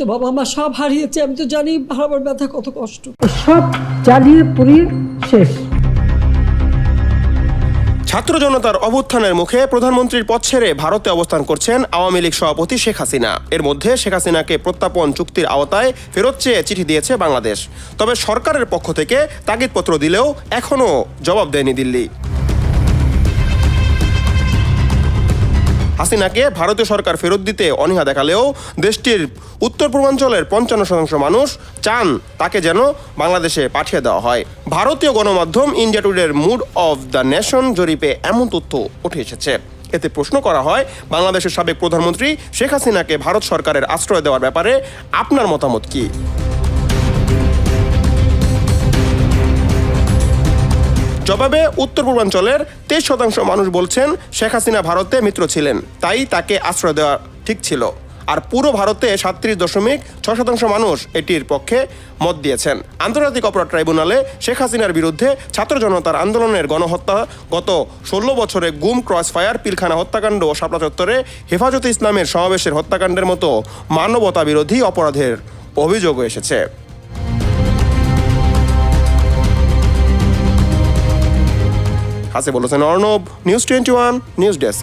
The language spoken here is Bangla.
তো বাবা মা সব হারিয়েছে আমি তো জানি হারাবার ব্যথা কত কষ্ট। সব জ্বালিয়ে পুড়িয়ে শেষ। ছাত্র জনতার অভ্যুত্থানের মুখে প্রধানমন্ত্রীর পদ ছেড়ে ভারতে অবস্থান করছেন আওয়ামী লীগ সভাপতি শেখ হাসিনা। এর মধ্যে শেখ হাসিনাকে প্রত্যাপন চুক্তির আওতায় ফেরত চেয়ে চিঠি দিয়েছে বাংলাদেশ। তবে সরকারের পক্ষ থেকে তাগিদপত্র দিলেও এখনও জবাব দেয়নি দিল্লি। হাসিনাকে ভারতীয় সরকার ফেরত দিতে অনীহা দেখালেও দেশটির উত্তর পূর্বাঞ্চলের পঞ্চান্ন শতাংশ মানুষ চান তাকে যেন বাংলাদেশে পাঠিয়ে দেওয়া হয়। ভারতীয় গণমাধ্যম ইন্ডিয়া টুডের মুড অফ দ্য নেশন জরিপে এমন তথ্য উঠে এসেছে। এতে প্রশ্ন করা হয়, বাংলাদেশের সাবেক প্রধানমন্ত্রী শেখ হাসিনাকে ভারত সরকারের আশ্রয় দেওয়ার ব্যাপারে আপনার মতামত কী? জবাবে উত্তর পূর্বাঞ্চলের তেইশ শতাংশ মানুষ বলছেন শেখ হাসিনা ভারতে মিত্র ছিলেন, তাই তাকে আশ্রয় দেওয়া ঠিক ছিল। আর পুরো ভারতে সাতত্রিশ দশমিক ছ শতাংশ মানুষ এটির পক্ষে মত দিয়েছেন। আন্তর্জাতিক অপরাধ ট্রাইব্যুনালে শেখ হাসিনার বিরুদ্ধে ছাত্র জনতার আন্দোলনের গণহত্যা, গত ষোলো বছরে গুম, ক্রস ফায়ার, পিলখানা হত্যাকাণ্ড ও শাপলা চত্বরে হেফাজতে ইসলামের সমাবেশের হত্যাকাণ্ডের মতো মানবতা বিরোধী অপরাধের অভিযোগও এসেছে। Hasibul Hossain Arnab news twenty one news desk